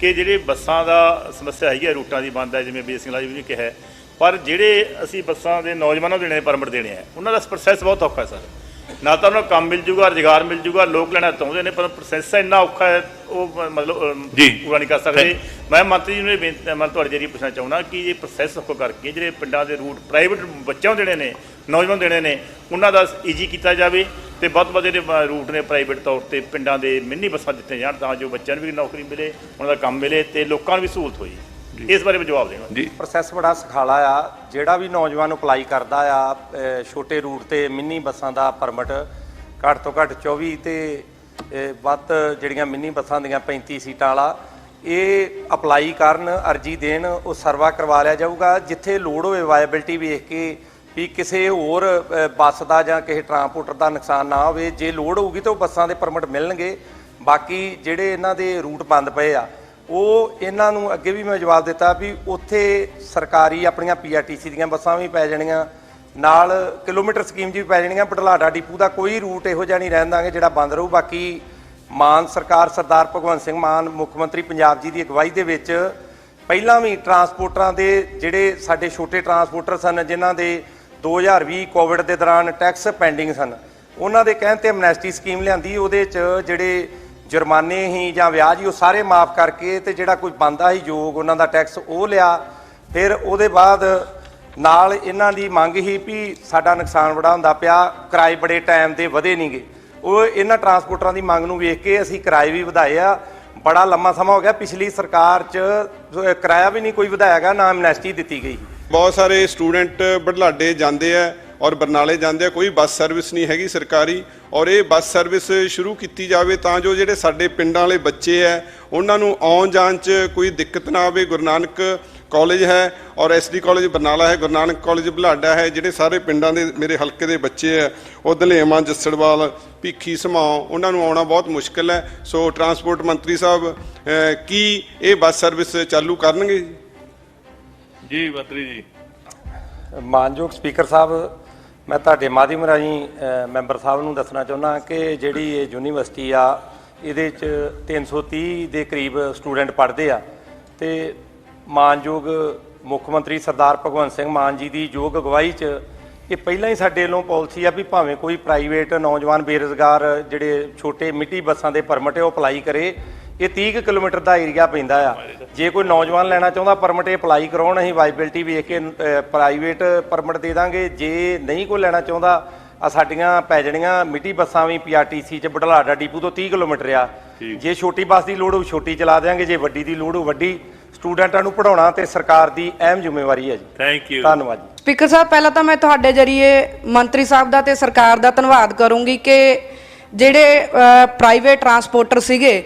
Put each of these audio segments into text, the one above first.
ਕਿ ਜਿਹੜੇ ਬੱਸਾਂ ਦਾ ਸਮੱਸਿਆ ਹੈਗੀ ਹੈ ਰੂਟਾਂ ਦੀ ਬੰਦ ਹੈ ਜਿਵੇਂ ਬੀ ਸਿੰਘ ਜੀ ਨੇ ਕਿਹਾ। ਪਰ ਜਿਹੜੇ ਅਸੀਂ ਬੱਸਾਂ ਦੇ ਨੌਜਵਾਨਾਂ ਨੂੰ ਦੇਣੇ ਪਰਮਿਟ ਦੇਣੇ ਆ ਉਹਨਾਂ ਦਾ ਪ੍ਰੋਸੈਸ ਬਹੁਤ ਔਖਾ ਹੈ ਸਰ ਨਾ ਤਾਂ ਉਹਨਾਂ ਨੂੰ ਕੰਮ ਮਿਲ ਜੂਗਾ ਰੁਜ਼ਗਾਰ ਮਿਲ ਜੂਗਾ ਲੋਕ ਲੈਣਾ ਚਾਹੁੰਦੇ ਨੇ ਪਰ ਪ੍ਰੋਸੈਸ ਇੰਨਾ ਔਖਾ ਹੈ ਉਹ ਮਤਲਬ। ਪੂਰਾ ਨਹੀਂ ਕਰ ਸਕਦੇ ਮੈਂ ਮੰਤਰੀ ਜੀ ਨੂੰ ਇਹ ਬੇਨਤੀ ਮੈਂ ਤੁਹਾਡੇ ਜਰੀਏ ਪੁੱਛਣਾ ਚਾਹੁੰਦਾ ਕਿ ਇਹ ਪ੍ਰੋਸੈਸ ਔਖਾ ਕਰਕੇ ਜਿਹੜੇ ਪਿੰਡਾਂ ਦੇ ਰੂਟ ਪ੍ਰਾਈਵੇਟ ਬੱਚਿਆਂ ਨੂੰ ਦੇਣੇ ਨੇ ਨੌਜਵਾਨ ਦੇਣੇ ਨੇ ਉਹਨਾਂ ਦਾ ਈਜੀ ਕੀਤਾ ਜਾਵੇ ਤੇ ਵੱਧ ਵੱਧ ਜਿਹੜੇ ਰੂਟ ਨੇ ਪ੍ਰਾਈਵੇਟ ਤੌਰ ਤੇ ਪਿੰਡਾਂ ਦੇ ਮਿੰਨੀ ਬੱਸਾਂ ਦਿੱਤੇ ਜਾਣ ਤਾਂ ਜੋ ਬੱਚਿਆਂ ਨੂੰ ਵੀ ਨੌਕਰੀ ਮਿਲੇ ਉਹਨਾਂ ਦਾ ਕੰਮ ਮਿਲੇ ਤੇ ਲੋਕਾਂ ਨੂੰ ਵੀ ਸਹੂਲਤ ਹੋਈ। ਇਸ ਬਾਰੇ ਮੈਂ ਜਵਾਬ ਦੇਣਾ ਜੀ। ਪ੍ਰੋਸੈਸ ਬੜਾ ਸਖਾਲਾ ਆ। ਜਿਹੜਾ ਵੀ ਨੌਜਵਾਨ ਅਪਲਾਈ ਕਰਦਾ ਆ ਛੋਟੇ ਰੂਟ ਤੇ ਮਿੰਨੀ ਬੱਸਾਂ ਦਾ ਪਰਮਿਟ ਘੱਟ ਤੋਂ ਘੱਟ 24 ਤੇ ਵੱਧ ਜਿਹੜੀਆਂ ਮਿੰਨੀ ਬੱਸਾਂ ਦੀਆਂ 35 ਸੀਟਾਂ ਵਾਲਾ ਇਹ ਅਪਲਾਈ ਕਰਨ ਅਰਜੀ ਦੇਣ ਉਹ ਸਰਵਾ ਕਰਵਾ ਲਿਆ ਜਾਊਗਾ। ਜਿੱਥੇ ਲੋੜ ਹੋਵੇ ਵਾਇਬਿਲਟੀ ਵੇਖ ਕੇ ਵੀ ਕਿਸੇ ਹੋਰ ਬੱਸ ਦਾ ਜਾਂ ਕਿਸੇ ਟਰਾਂਸਪੋਰਟਰ ਦਾ ਨੁਕਸਾਨ ਨਾ ਹੋਵੇ। ਜੇ ਲੋੜ ਹੋਊਗੀ ਤਾਂ ਉਹ ਬੱਸਾਂ ਦੇ ਪਰਮਿਟ ਮਿਲਣਗੇ। ਬਾਕੀ ਜਿਹੜੇ ਇਹਨਾਂ ਦੇ ਰੂਟ ਬੰਦ ਪਏ ਆ, ਉਹ ਇਹਨਾਂ ਨੂੰ ਅੱਗੇ ਵੀ ਮੈਂ ਜਵਾਬ ਦਿੱਤਾ ਵੀ ਉੱਥੇ ਸਰਕਾਰੀ ਆਪਣੀਆਂ ਪੀਆਰਟੀਸੀ ਦੀਆਂ ਬੱਸਾਂ ਵੀ ਪੈ ਜਾਣੀਆਂ। ਨਾਲ ਕਿਲੋਮੀਟਰ ਸਕੀਮ 'ਚ ਵੀ ਪੈ ਜਾਣੀਆਂ। ਬਟਲਾਡਾ ਡਿਪੂ ਦਾ ਕੋਈ ਰੂਟ ਇਹੋ ਜਿਹਾ ਨਹੀਂ ਰਹਿਣ ਦਾਂਗੇ ਜਿਹੜਾ ਬੰਦ ਰਹੂ। ਬਾਕੀ ਮਾਨ ਸਰਕਾਰ ਸਰਦਾਰ ਭਗਵੰਤ ਸਿੰਘ ਮਾਨ, ਮੁੱਖ ਮੰਤਰੀ ਪੰਜਾਬ ਜੀ ਦੀ ਅਗਵਾਈ ਦੇ ਵਿੱਚ ਪਹਿਲਾਂ ਵੀ ਟਰਾਂਸਪੋਰਟਰਾਂ ਦੇ ਜਿਹੜੇ ਸਾਡੇ ਛੋਟੇ ਟਰਾਂਸਪੋਰਟਰ ਸਨ, ਜਿਨ੍ਹਾਂ ਦੇ 2020 ਕੋਵਿਡ ਦੇ ਦੌਰਾਨ ਟੈਕਸ ਪੈਂਡਿੰਗ ਸਨ। ਉਹਨਾਂ ਦੇ ਕਹਿਣ ਤੇ ਐਮਨੈਸਟੀ ਸਕੀਮ ਲਿਆਂਦੀ, ਉਹਦੇ 'ਚ ਜਿਹੜੇ ਜੁਰਮਾਨੇ ਹੀ ਜਾਂ ਵਿਆਜ ਹੀ ਉਹ ਸਾਰੇ ਮਾਫ ਕਰਕੇ ਤੇ ਜਿਹੜਾ ਕੋਈ ਬੰਦਾ ਹੀ ਯੋਗ ਉਹਨਾਂ ਦਾ ਟੈਕਸ ਉਹ ਲਿਆ। ਫਿਰ ਉਹਦੇ ਬਾਅਦ ਨਾਲ ਇਹਨਾਂ ਦੀ ਮੰਗ ਹੀ ਵੀ ਸਾਡਾ ਨੁਕਸਾਨ ਬੜਾ ਹੁੰਦਾ ਪਿਆ, ਕਿਰਾਏ ਬੜੇ ਟਾਈਮ ਦੇ ਵਧੇ ਨਹੀਂਗੇ ਉਹ ਇਹਨਾਂ ਟਰਾਂਸਪੋਰਟਰਾਂ ਦੀ ਮੰਗ ਨੂੰ ਵੇਖ ਕੇ ਅਸੀਂ ਕਿਰਾਏ ਵੀ ਵਧਾਏ ਆ। ਬੜਾ ਲੰਮਾ ਸਮਾਂ ਹੋ ਗਿਆ, ਪਿਛਲੀ ਸਰਕਾਰ 'ਚ ਕਿਰਾਇਆ ਵੀ ਨਹੀਂ ਕੋਈ ਵਧਾਇਆਗਾ ਨਾ ਐਮਨੈਸਟੀ ਦਿੱਤੀ ਗਈ। ਬਹੁਤ ਸਾਰੇ ਸਟੂਡੈਂਟ ਬਢਲਾਡੇ ਜਾਂਦੇ ਆ ਔਰ ਬਰਨਾਲੇ ਜਾਂਦੇ ਆ। ਕੋਈ ਬੱਸ ਸਰਵਿਸ ਨਹੀਂ ਹੈਗੀ ਸਰਕਾਰੀ ਔਰ ਇਹ ਬੱਸ ਸਰਵਿਸ ਸ਼ੁਰੂ ਕੀਤੀ ਜਾਵੇ ਤਾਂ ਜੋ ਜਿਹੜੇ ਸਾਡੇ ਪਿੰਡਾਂ ਵਾਲੇ ਬੱਚੇ ਆ, ਉਹਨਾਂ ਨੂੰ ਆਉਣ ਜਾਣ 'ਚ ਕੋਈ ਦਿੱਕਤ ਨਾ ਆਵੇ। ਗੁਰੂ ਨਾਨਕ ਕਾਲਜ ਹੈ ਔਰ ਐਸਡੀ ਕਾਲਜ ਬਰਨਾਲਾ ਹੈ, ਗੁਰੂ ਨਾਨਕ ਕਾਲਜ ਬੁਲਾਡਾ ਹੈ। ਜਿਹੜੇ ਸਾਰੇ ਪਿੰਡਾਂ ਦੇ ਮੇਰੇ ਹਲਕੇ ਦੇ ਬੱਚੇ ਆ, ਉਹ ਦਲੇਵਾਂ, ਜੱਸੜਵਾਲ, ਭੀਖੀ, ਸਮਾਉ, ਉਹਨਾਂ ਨੂੰ ਆਉਣਾ ਬਹੁਤ ਮੁਸ਼ਕਲ ਹੈ। ਸੋ ਟਰਾਂਸਪੋਰਟ ਮੰਤਰੀ ਸਾਹਿਬ ਕੀ ਇਹ ਬੱਸ ਸਰਵਿਸ ਚਾਲੂ ਕਰਨਗੇ ਜੀ ਜੀ ਮੰਤਰੀ ਜੀ। ਮਾਨਯੋਗ ਸਪੀਕਰ ਸਾਹਿਬ, ਮੈਂ ਤੁਹਾਡੇ ਮਾਧਿਅਮ ਰਾਹੀਂ ਮੈਂਬਰ ਸਾਹਿਬ ਨੂੰ ਦੱਸਣਾ ਚਾਹੁੰਦਾ ਕਿ ਜਿਹੜੀ ਇਹ ਯੂਨੀਵਰਸਿਟੀ ਆ, ਇਹਦੇ ਚ 330 ਦੇ ਕਰੀਬ ਸਟੂਡੈਂਟ ਪੜ੍ਹਦੇ ਆ ਤੇ ਮਾਨਯੋਗ ਮੁੱਖ ਮੰਤਰੀ ਸਰਦਾਰ ਭਗਵੰਤ ਸਿੰਘ ਮਾਨ ਜੀ ਦੀ ਯੋਗ ਅਗਵਾਈ ਚ ਇਹ ਪਹਿਲਾਂ ਹੀ ਸਾਡੇ ਵੱਲੋਂ ਪਾਲਿਸੀ ਆ ਵੀ ਭਾਵੇਂ ਕੋਈ ਪ੍ਰਾਈਵੇਟ ਨੌਜਵਾਨ ਬੇਰੁਜ਼ਗਾਰ ਜਿਹੜੇ ਛੋਟੇ ਮਿੱਟੀ ਬੱਸਾਂ ਦੇ ਪਰਮਿਟ ਉਹ ਅਪਲਾਈ ਕਰੇ। ਇਹ 30 ਕੁ ਕਿਲੋਮੀਟਰ ਦਾ ਏਰੀਆ ਪੈਂਦਾ ਆ। ਜੇ ਕੋਈ ਨੌਜਵਾਨ ਲੈਣਾ ਚਾਹੁੰਦਾ ਪਰਮਿਟ ਇਹ ਅਪਲਾਈ ਕਰਾਉਣ ਅਸੀਂ ਵਾਈਬਿਲਟੀ ਵੇਖ ਕੇ ਪ੍ਰਾਈਵੇਟ ਪਰਮਿਟ ਦੇ ਦਾਂਗੇ। ਜੇ ਨਹੀਂ ਕੋਈ ਲੈਣਾ ਚਾਹੁੰਦਾ ਆ ਸਾਡੀਆਂ ਪੈ ਜਾਣੀਆਂ ਮਿੱਟੀ ਬੱਸਾਂ ਵੀ ਪੀਆਰਟੀਸੀ ਚ ਬਢਲਾਡਾ ਡਿਪੂ ਤੋਂ 30 ਕਿਲੋਮੀਟਰ ਆ। ਜੇ ਛੋਟੀ ਬੱਸ ਦੀ ਲੋੜ ਹੋਊ ਛੋਟੀ ਚਲਾ ਦਿਆਂਗੇ। ਜੇ ਵੱਡੀ ਦੀ ਲੋੜ ਹੋਊ ਵੱਡੀ। ਸਟੂਡੈਂਟਾਂ ਨੂੰ ਪੜਾਉਣਾ ਤੇ ਸਰਕਾਰ ਦੀ ਅਹਿਮ ਜ਼ਿੰਮੇਵਾਰੀ ਹੈ ਜੀ। ਥੈਂਕ ਯੂ ਧੰਨਵਾਦ ਜੀ। ਸਪੀਕਰ ਸਾਹਿਬ ਪਹਿਲਾਂ ਤਾਂ ਮੈਂ ਤੁਹਾਡੇ ਜਰੀਏ ਮੰਤਰੀ ਸਾਹਿਬ ਦਾ ਤੇ ਸਰਕਾਰ ਦਾ ਧੰਨਵਾਦ ਕਰੂੰਗੀ ਕਿ ਜਿਹੜੇ ਪ੍ਰਾਈਵੇਟ ਟਰਾਂਸਪੋਰਟਰ ਸੀਗੇ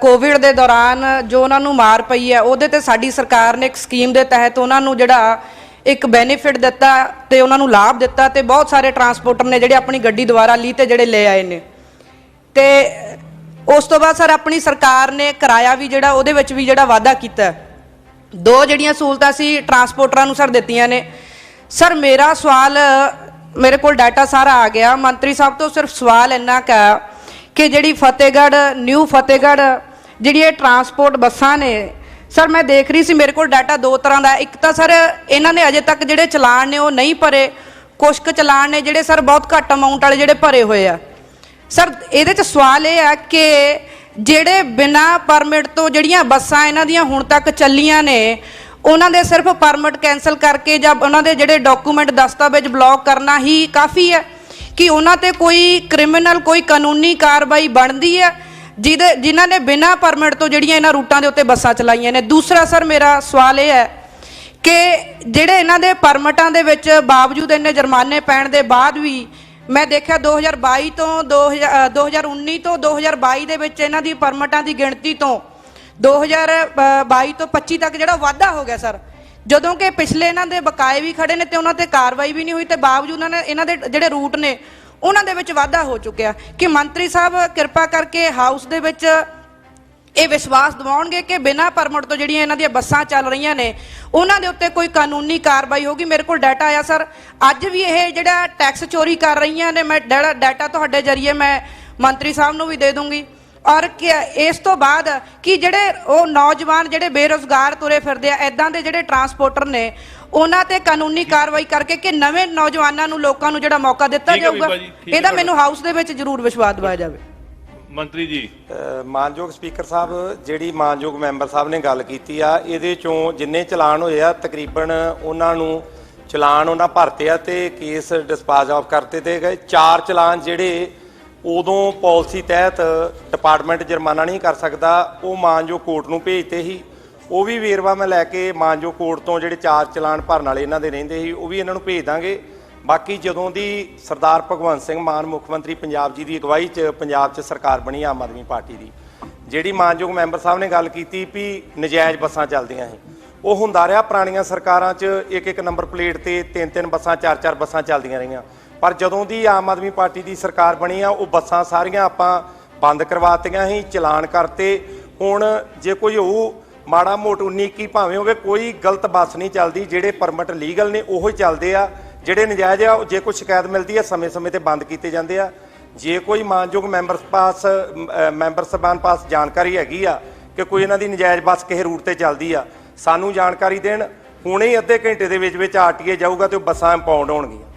ਕੋਵਿਡ ਦੇ ਦੌਰਾਨ ਜੋ ਉਹਨਾਂ ਨੂੰ ਮਾਰ ਪਈ ਹੈ, ਉਹਦੇ ਤੇ ਸਾਡੀ ਸਰਕਾਰ ਨੇ ਇੱਕ ਸਕੀਮ ਦੇ ਤਹਿਤ ਉਹਨਾਂ ਨੂੰ ਜਿਹੜਾ ਇੱਕ ਬੈਨੀਫਿਟ ਦਿੱਤਾ ਤੇ ਉਹਨਾਂ ਨੂੰ ਲਾਭ ਦਿੱਤਾ ਤੇ ਬਹੁਤ ਸਾਰੇ ਟਰਾਂਸਪੋਰਟਰ ਨੇ ਜਿਹੜੇ ਆਪਣੀ ਗੱਡੀ ਦੁਆਰਾ ਲਈ ਤੇ ਜਿਹੜੇ ਲੈ ਆਏ ਨੇ। ਤੇ ਉਸ ਤੋਂ ਬਾਅਦ ਸਰ ਆਪਣੀ ਸਰਕਾਰ ਨੇ ਕਿਰਾਇਆ ਵੀ ਜਿਹੜਾ, ਉਹਦੇ ਵਿੱਚ ਵੀ ਜਿਹੜਾ ਵਾਅਦਾ ਕੀਤਾ। ਦੋ ਜਿਹੜੀਆਂ ਸਹੂਲਤਾਂ ਸੀ ਟਰਾਂਸਪੋਰਟਰਾਂ ਨੂੰ ਸਰ ਦਿੱਤੀਆਂ ਨੇ। ਸਰ ਮੇਰਾ ਸਵਾਲ, ਮੇਰੇ ਕੋਲ ਡਾਟਾ ਸਾਰਾ ਆ ਗਿਆ। ਮੰਤਰੀ ਸਾਹਿਬ ਤੋਂ ਸਿਰਫ ਸਵਾਲ ਇੰਨਾ ਕਾ ਕਿ ਜਿਹੜੀ ਫਤਿਹਗੜ੍ਹ, ਨਿਊ ਫਤਿਹਗੜ੍ਹ ਜਿਹੜੀ ਇਹ ਟਰਾਂਸਪੋਰਟ ਬੱਸਾਂ ਨੇ, ਸਰ ਮੈਂ ਦੇਖ ਰਹੀ ਸੀ ਮੇਰੇ ਕੋਲ ਡਾਟਾ ਦੋ ਤਰ੍ਹਾਂ ਦਾ, ਇੱਕ ਤਾਂ ਸਰ ਇਹਨਾਂ ਨੇ ਅਜੇ ਤੱਕ ਜਿਹੜੇ ਚਲਾਨ ਨੇ ਉਹ ਨਹੀਂ ਭਰੇ ਕੁਛ ਕੁ ਚਲਾਨ ਨੇ ਜਿਹੜੇ ਸਰ ਬਹੁਤ ਘੱਟ ਅਮਾਉਂਟ ਵਾਲੇ ਜਿਹੜੇ ਭਰੇ ਹੋਏ ਆ। ਸਰ ਇਹਦੇ ਚ ਸਵਾਲ ਇਹ ਆ ਕਿ ਜਿਹੜੇ ਬਿਨਾ ਪਰਮਿਟ ਤੋਂ ਜਿਹੜੀਆਂ ਬੱਸਾਂ ਇਹਨਾਂ ਦੀਆਂ ਹੁਣ ਤੱਕ ਚੱਲੀਆਂ ਨੇ, ਉਹਨਾਂ ਦੇ ਸਿਰਫ ਪਰਮਿਟ ਕੈਨਸਲ ਕਰਕੇ ਜਾਂ ਉਹਨਾਂ ਦੇ ਜਿਹੜੇ ਡਾਕੂਮੈਂਟ ਦਸਤਾਵੇਜ਼ ਬਲੌਕ ਕਰਨਾ ਹੀ ਕਾਫੀ ਹੈ। ਕਿ ਉਹਨਾਂ ਤੇ ਕੋਈ ਕ੍ਰਿਮੀਨਲ ਕੋਈ ਕਾਨੂੰਨੀ ਕਾਰਵਾਈ ਬਣਦੀ ਹੈ ਜਿਹਦੇ ਜਿਨ੍ਹਾਂ ਨੇ ਬਿਨਾਂ ਪਰਮਿਟ ਤੋਂ ਜਿਹੜੀਆਂ ਇਹਨਾਂ ਰੂਟਾਂ ਦੇ ਉੱਤੇ ਬੱਸਾਂ ਚਲਾਈਆਂ ਨੇ। ਦੂਸਰਾ ਸਰ ਮੇਰਾ ਸਵਾਲ ਇਹ ਹੈ ਕਿ ਜਿਹੜੇ ਇਹਨਾਂ ਦੇ ਪਰਮਿਟਾਂ ਦੇ ਵਿੱਚ ਬਾਵਜੂਦ ਇੰਨੇ ਜੁਰਮਾਨੇ ਪੈਣ ਦੇ ਬਾਅਦ ਵੀ ਮੈਂ ਦੇਖਿਆ 2022 ਤੋਂ 2000 ਅ, 2019 ਤੋਂ 2022 ਦੇ ਵਿੱਚ ਇਹਨਾਂ ਦੀ ਪਰਮਿਟਾਂ ਦੀ ਗਿਣਤੀ ਤੋਂ 2022 ਤੋਂ 25 ਤੱਕ ਜਿਹੜਾ ਵਾਧਾ ਹੋ ਗਿਆ ਸਰ ਜਦੋਂ ਕਿ ਪਿਛਲੇ ਇਹਨਾਂ ਦੇ ਬਕਾਏ ਵੀ ਖੜੇ ਨੇ ਤੇ ਉਹਨਾਂ ਤੇ ਕਾਰਵਾਈ ਵੀ ਨਹੀਂ ਹੋਈ ਤੇ ਬਾਵਜੂਦ ਉਹਨਾਂ ਨੇ ਇਹਨਾਂ ਦੇ ਜਿਹੜੇ ਰੂਟ ਨੇ, ਉਹਨਾਂ ਦੇ ਵਿੱਚ ਵਾਧਾ ਹੋ ਚੁੱਕਿਆ। ਕਿ ਮੰਤਰੀ ਸਾਹਿਬ ਕਿਰਪਾ ਕਰਕੇ ਹਾਊਸ ਦੇ ਵਿੱਚ ਇਹ ਵਿਸ਼ਵਾਸ ਦਿਵਾਉਣਗੇ ਕਿ ਬਿਨਾਂ ਪਰਮਿਟ ਤੋਂ ਜਿਹੜੀਆਂ ਇਹਨਾਂ ਦੀਆਂ ਬੱਸਾਂ ਚੱਲ ਰਹੀਆਂ ਨੇ, ਉਹਨਾਂ ਦੇ ਉੱਤੇ ਕੋਈ ਕਾਨੂੰਨੀ ਕਾਰਵਾਈ ਹੋਗੀ ਮੇਰੇ ਕੋਲ ਡਾਟਾ ਆਇਆ, ਸਰ। ਅੱਜ ਵੀ ਇਹ ਜਿਹੜਾ ਟੈਕਸ ਚੋਰੀ ਕਰ ਰਹੀਆਂ ਨੇ, ਮੈਂ ਡਾਟਾ ਤੁਹਾਡੇ ਜਰੀਏ ਮੈਂ ਮੰਤਰੀ ਸਾਹਿਬ ਨੂੰ ਵੀ ਦੇ ਦੂੰਗੀ। ਔਰ ਕਿ ਇਸ ਤੋਂ ਬਾਅਦ ਕਿ ਜਿਹੜੇ ਉਹ ਨੌਜਵਾਨ ਜਿਹੜੇ ਬੇਰੋਜ਼ਗਾਰ ਤੁਰੇ ਫਿਰਦੇ ਆ ਐਦਾਂ ਦੇ ਜਿਹੜੇ ਟਰਾਂਸਪੋਰਟਰ ਨੇ ਉਹਨਾਂ ਤੇ ਕਾਨੂੰਨੀ ਕਾਰਵਾਈ ਕਰਕੇ ਕਿ ਨਵੇਂ ਨੌਜਵਾਨਾਂ ਨੂੰ ਲੋਕਾਂ ਨੂੰ ਜਿਹੜਾ ਮੌਕਾ ਦਿੱਤਾ ਠੀਕ ਹੈ ਜਾਊਗਾ ਬੀਬਾ ਜੀ, ਠੀਕ ਹੈ ਇਹਦਾ। ਮੈਨੂੰ ਹਾਊਸ ਦੇ ਵਿੱਚ ਜ਼ਰੂਰ ਵਿਸ਼ਵਾਸ ਦਿਵਾਇਆ ਜਾਵੇ ਮੰਤਰੀ ਜੀ ਅ, ਮਾਨਯੋਗ ਸਪੀਕਰ ਸਾਹਿਬ ਜਿਹੜੀ ਮਾਨਯੋਗ ਮੈਂਬਰ ਸਾਹਿਬ ਨੇ ਗੱਲ ਕੀਤੀ ਆ ਇਹਦੇ ਚੋਂ ਜਿੰਨੇ ਚਲਾਨ ਹੋਏ ਆ ਤਕਰੀਬਨ ਉਹਨਾਂ ਨੂੰ ਚਲਾਨ ਉਹਨਾਂ ਭਰਤੇ ਆ ਤੇ ਕੇਸ ਡਿਸਪੋਜ਼ ਆਫ ਕਰਤੇ ਤੇ ਗਏ ਚਾਰ ਚਲਾਨ ਜਿਹੜੇ ਉਦੋਂ ਪਾਲਿਸੀ ਤਹਿਤ ਡਿਪਾਰਟਮੈਂਟ ਜੁਰਮਾਨਾ ਨਹੀਂ ਕਰ ਸਕਦਾ, ਉਹ ਮਾਨਯੋਗ ਕੋਰਟ ਨੂੰ ਭੇਜਤੇ ਸੀ। ਉਹ ਵੀ ਵੇਰਵਾ ਮੈਂ ਲੈ ਕੇ ਮਾਨਯੋਗ ਕੋਰਟ ਤੋਂ ਜਿਹੜੇ ਚਾਰ ਚਲਾਨ ਭਰਨ ਵਾਲੇ ਇਹਨਾਂ ਦੇ ਰਹਿੰਦੇ ਸੀ, ਉਹ ਵੀ ਇਹਨਾਂ ਨੂੰ ਭੇਜ ਦਾਂਗੇ। ਬਾਕੀ ਜਦੋਂ ਦੀ ਸਰਦਾਰ ਭਗਵੰਤ ਸਿੰਘ ਮਾਨ ਮੁੱਖ ਮੰਤਰੀ ਪੰਜਾਬ ਜੀ ਦੀ ਅਗਵਾਈ 'ਚ ਪੰਜਾਬ 'ਚ ਸਰਕਾਰ ਬਣੀ ਆਮ ਆਦਮੀ ਪਾਰਟੀ ਦੀ, ਜਿਹੜੀ ਮਾਨਯੋਗ ਮੈਂਬਰ ਸਾਹਿਬ ਨੇ ਗੱਲ ਕੀਤੀ ਵੀ ਨਜਾਇਜ਼ ਬੱਸਾਂ ਚੱਲਦੀਆਂ ਸੀ। ਉਹ ਹੁੰਦਾ ਰਿਹਾ ਪੁਰਾਣੀਆਂ ਸਰਕਾਰਾਂ 'ਚ ਇੱਕ ਇੱਕ ਨੰਬਰ ਪਲੇਟ ਤੇ ਤਿੰਨ ਤਿੰਨ ਬੱਸਾਂ ਚਾਰ ਚਾਰ ਬੱਸਾਂ ਚੱਲਦੀਆਂ ਰਹੀਆਂ। ਪਰ ਜਦੋਂ ਦੀ ਆਮ ਆਦਮੀ ਪਾਰਟੀ ਦੀ ਸਰਕਾਰ ਬਣੀ ਆ, ਉਹ ਬੱਸਾਂ ਸਾਰੀਆਂ ਆਪਾਂ ਬੰਦ ਕਰਵਾਤੀਆਂ ਸੀ, ਚਲਾਨ ਕਰਤੇ। ਹੁਣ ਜੇ ਕੋਈ ਉਹ ਮਾੜਾ ਮੋਟ 19 ਕੀ ਭਾਵੇਂ ਹੋਵੇ, ਕੋਈ ਗਲਤ ਬੱਸ ਨਹੀਂ ਚੱਲਦੀ, ਜਿਹੜੇ ਪਰਮਿਟ ਲੀਗਲ ਨੇ, ਉਹੋ ਹੀ ਚੱਲਦੇ ਆ। ਜਿਹੜੇ ਨਜਾਇਜ਼ ਆ ਜੇ ਕੋਈ ਸ਼ਿਕਾਇਤ ਮਿਲਦੀ ਆ, ਸਮੇਂ-ਸਮੇਂ ਤੇ ਬੰਦ ਕੀਤੇ ਜਾਂਦੇ ਆ। ਜੇ ਕੋਈ ਮਾਨਯੋਗ ਮੈਂਬਰ ਪਾਸ ਮੈਂਬਰ ਸਭਾਨ ਪਾਸ ਜਾਣਕਾਰੀ ਹੈਗੀ ਆ ਕਿ ਕੋਈ ਇਹਨਾਂ ਦੀ ਨਜਾਇਜ਼ ਬੱਸ ਕਿਸੇ ਰੂਟ ਤੇ ਚੱਲਦੀ ਆ, ਸਾਨੂੰ ਜਾਣਕਾਰੀ ਦੇਣ। ਹੁਣੇ ਹੀ ਅੱਧੇ ਘੰਟੇ ਦੇ ਵਿੱਚ ਵਿੱਚ ਆਰਟੀਏ ਜਾਊਗਾ ਤੇ ਉਹ ਬੱਸਾਂ ਇੰਪਾਊਂਡ ਹੋਣਗੀਆਂ।